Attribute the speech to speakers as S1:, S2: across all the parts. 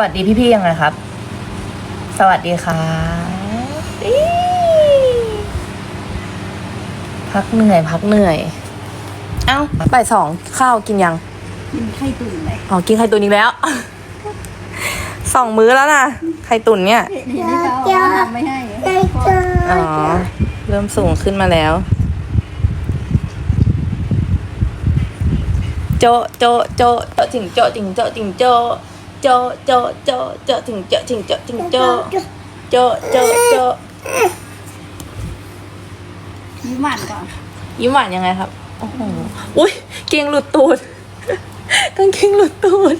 S1: วัสดีพี่ๆยังไงครับ สวัสดีค่ะอี้พักเหนื่อย พักเหนื่อย เอ้าบ่ายสองข้าวกินยัง
S2: กินไข่ตุ๋นเลย
S1: อ๋อ กินไข่ตุ๋นอีกแล้ว สองมื้อแล้วนะไข่ตุ๋นเนี่ย
S2: เห็นที่เขาเอาทำไม่ให้
S1: อ๋อ เริ่มสูงขึ้นมาแล้ว โจะโจะโจะโจะถึงโจะถึงโจะถึงโจะ โจะโจะโจะโจะถึงโจะถึงโจะถึงโจะโจะโจะโจะ
S2: ยิ้มหวานก่อน
S1: ยิ้มหวานยังไงครับโอ้โหอุ้ยเกงหลุดตูดกางเกงหลุดตูด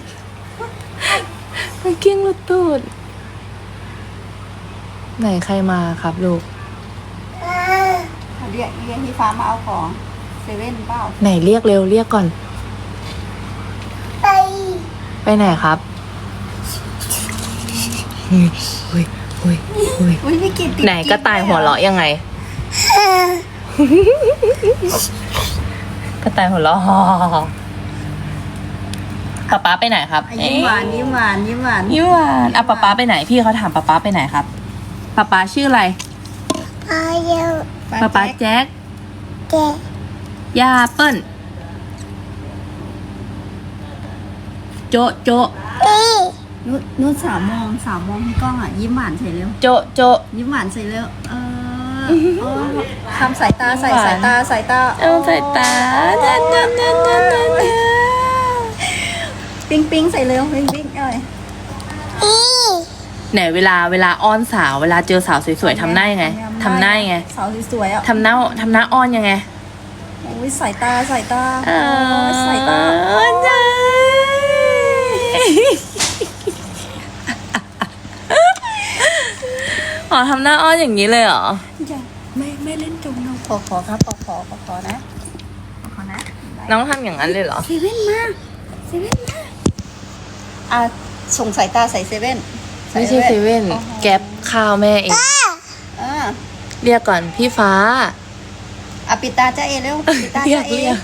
S1: กางเกงหลุดตูดไหนใครมาครับลูก
S2: เรียกเรียกพี่ฟ้ามาเอาของเซเว่นเปล่า
S1: ไหนเรียกเร็วเรียกก่อน ไปไหนครับ อุ้ยอุ้ยอุ้ยอุ้ย
S2: อุ้ยพี่กิตติด
S1: ไหนกระต่ายหัวเราะยังไงกระต่ายหัวเราะป๊าป๊าไปไหนครับ
S2: อะยิ้มหวานยิ้มหวานยิ้มหวาน
S1: ยิ้มหวานอะป๊าป๊าไปไหนพี่เขาถามป๊าป๊าไปไหนครับป๊าป๊าชื่ออะไรป๊าป๊าแจ็คย่าเปิ้ลโจะโจะ
S2: นุชนุชสามโมงสามโมงพี่ก้องอะยิ้มหวานใส่เร็ว
S1: โจะโจะ
S2: ยิ้มหวานใส่เร็วเออเออทำสายตาใส่
S1: ยิ้มหวาน
S2: สายตาสายตา
S1: เอาใส่ตาเดินเดินเดินเดินเดินเดิน
S2: ปิ๊งปิ๊งใส่เร็วปิ๊งปิ๊งเอ้ย
S1: ไหนเวลาเวลาอ้อนสาวเวลาเจอสาวสวยๆทำหน้ายังไงทำหน้ายังไง
S2: สาวสวยๆอะ
S1: ทำหน้าทำหน้าอ้อนยังไง
S2: โอ้ยสายตาสายตา
S1: เออ
S2: สายตา
S1: ใช่อ๋ อทำหน้าอ้อนอย่างนี้เลยเหรอ
S2: อย่าไม่ไม่เล่นจมนมขอขอครับขอขอขอขอนะขอขอนะ
S1: น้องทำอย่างนั้นเลยเหรอ
S2: เซเว่นมาเซเว่นมาอะส่งสายตาใส่เซเว่น
S1: ไม่ใช่เซเว่น
S2: โอ้โห
S1: แก๊ปข้าวแม่เอง
S2: อ่า
S1: เรียกก่อนพี่ฟ้า
S2: อะปิดตาจ้าเอเร็วปิดตา
S1: เรีย
S2: จ้ากเอ
S1: เรียก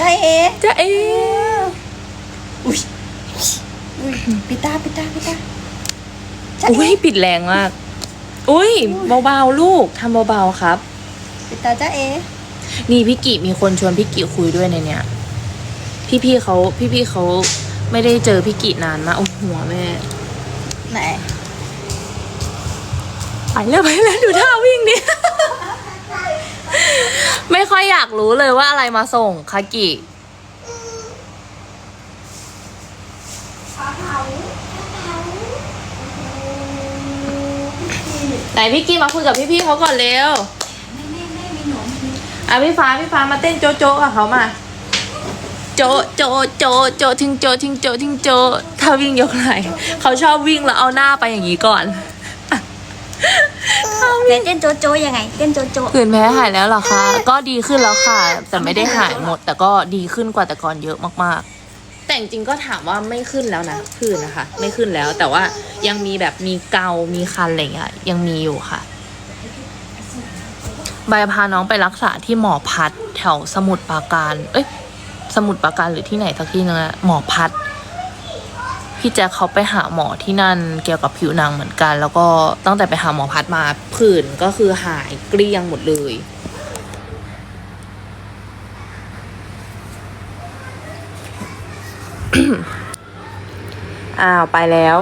S2: จ้าเอ
S1: จะเอ
S2: อุ้ยอุ้ยปิดตาปิดตาปิดตาจ้า
S1: อุ้
S2: เอย
S1: ปิดแรงมาก อุ้ยเบาๆลูกทำเบาๆครับ
S2: ปิดตาจ้าเอ
S1: นี่พี่กิมีคนชวนพี่กิคุยด้วยในเนี้ยพี่ๆเขาพี่ๆเขาไม่ได้เจอพี่กินานมากโอ้หัวแม่
S2: ไหน
S1: ไปแล้วไปแล้วดูท่าวิ่งดิ ไม่ค่อยอยากรู้เลยว่าอะไรมาส่งคากิ ไหนพี่กีมาคุยกับพี่ๆเขาก่อนเร็วอะพี่ฟ้าพี่ฟ้ามาเต้นโจ๊ะโจ๊ะกับเขามา โจ๊ะโจ๊ะโจ๊ะโจ๊ะทิ้งโจ๊ะทิ้งโจ๊ะทิ้งโจ๊ะถ้าวิ่งยกไหล่เขาชอบวิ่งแล้วเอาหน้าไปอย่างนี้ก่อน
S2: เต้นโจโจยังไง เต้นโจโจ
S1: ผื่นแพ้หายแล้วเหรอคะ ก็ดีขึ้นแล้วค่ะ แต่ไม่ได้หายหมด แต่ก็ดีขึ้นกว่าแต่ก่อนเยอะมากๆ แต่จริงๆก็ถามว่าไม่ขึ้นแล้วนะผื่นนะคะ ไม่ขึ้นแล้วแต่ว่ายังมีแบบมีเกา มีคันอะไรอย่างเงี้ยยังมีอยู่ค่ะ ใบพาน้องไปรักษาที่หมอพัดแถวสมุทรปราการ เอ้ย สมุทรปราการหรือที่ไหนสักที่นึงอะหมอพัดพี่แจ๊คเขาไปหาหมอที่นั่นเกี่ยวกับผิวหนังเหมือนกัน แล้วก็ตั้งแต่ไปหาหมอพัดมาผื่นก็คือหายเกลี้ยงหมดเลย อ้าวไปแล้ว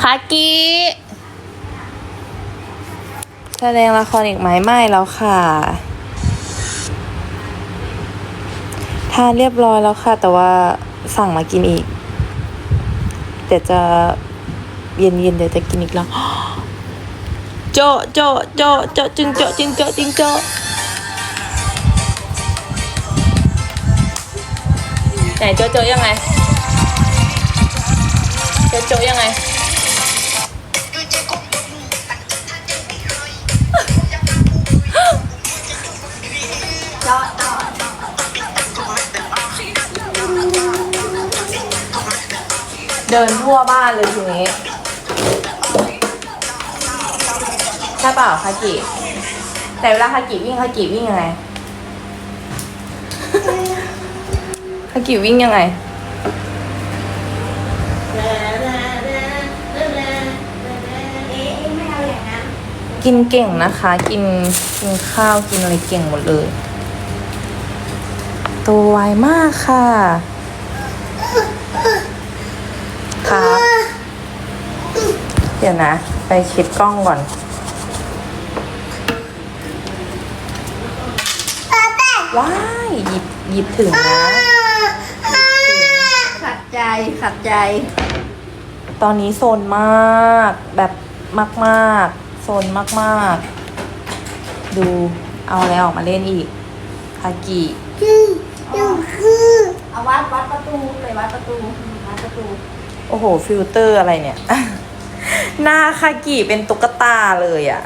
S1: คากิแสดงละครอีกไหมไม่แล้วค่ะทานเรียบร้อยแล้วค่ะ แต่ว่าสั่งมากินอีก เดี๋ยวจะเย็นเย็นๆเดี๋ยวจะกินอีกแล้วโจะโจะโจะโจะจึงโจะจึงโจะจึงโจ ไหนโจโจะยังไงโจะโจะยังไงเดินทั่วบ้านเลยทีนี้ใช่เปล่าคากิแต่เวลาคากิวิ่งคากิวิ่งยังไง คากิวิ่งยังไง กินเก่งนะคะ กินกินข้าวกินอะไรเก่งหมดเลย ตัวไวมากค่ะ ครับ เดี๋ยวนะ ไปเช็ดกล้องก่อน ว้ายหยิบหยิบถึงนะ
S2: ขัด ใจขัดใจ
S1: ตอนนี้โซนมาก แบบมากๆโซนมากๆ ดูเอาอะไรออกมาเล่นอีกคากิ
S2: เอาวัดวัดประตูเลยวัดประตูวัดประตู
S1: โอ้โห ฟิลเตอร์อะไรเนี่ย หน้าคากิเป็นตุ๊กตาเลยอะ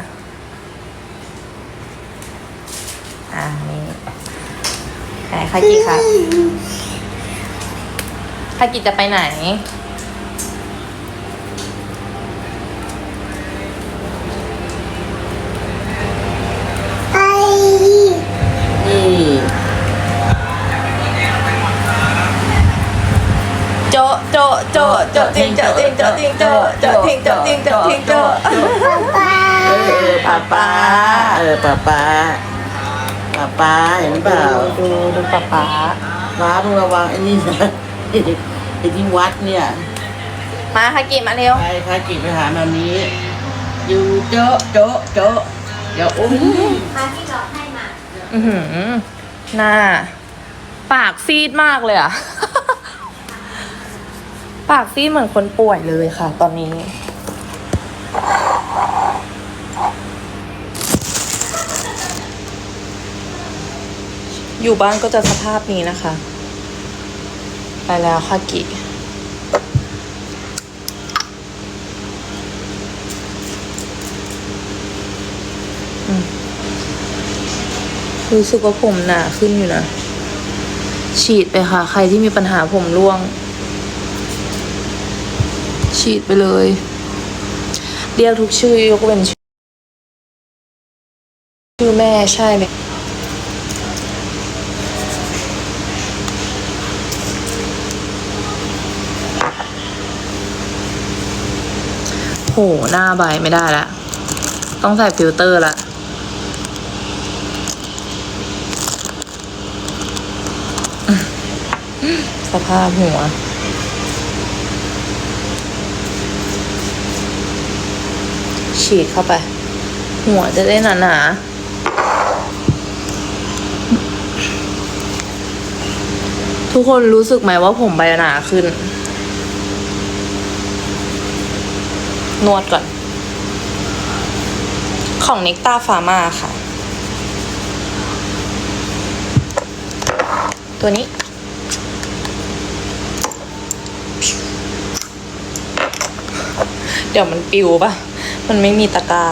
S1: อ่านี่ไหนคากิครับ คากิจะไปไหน
S3: นี่
S1: โจะโจะโจะโจะทิงโจะทิงโจะทิงโจะโจะทิงโจะทิงโจะทิงโจะ
S3: เออเออป้าป้าเออป้าป้าป้าป้าเห็นเปล่า
S1: ดูดูป๊าป๊า
S3: ป้าต้องระวังไอ้นี่นะ ไอ้ที่วัดเนี่ย
S1: มาคากิมาเร็ว
S3: ไปพากิจไปหามามีอยู่โจ๊ะโจ๊ะโจ๊ะเดี๋ยวอุ้ม
S2: มาที่เราให้มา
S1: อือหือหน้า ปากซีดมากเลยอะ ปากซีดเหมือนคนป่วยเลยค่ะ ตอนนี้ อยู่บ้านก็จะสภาพนี้นะคะ ไปแล้วค่ะกิอืมรู้สึกว่าผมหนาขึ้นอยู่นะ ฉีดไปค่ะ ใครที่มีปัญหาผมร่วง ฉีดไปเลย เรียกทุกชื่อยกเว้นชื่อชื่อแม่ใช่เลย โหหน้าใบไม่ได้ละ ต้องใส่ฟิลเตอร์ละสภาพหัวฉีดเข้าไป หัวจะได้หนาหนาทุกคนรู้สึกไหมว่าผมใบหนาขึ้น นวดก่อน ของนิกตาฟาร์มาค่ะ ตัวนี้ เดี๋ยวมันปิวปะมันไม่มีตะกร้า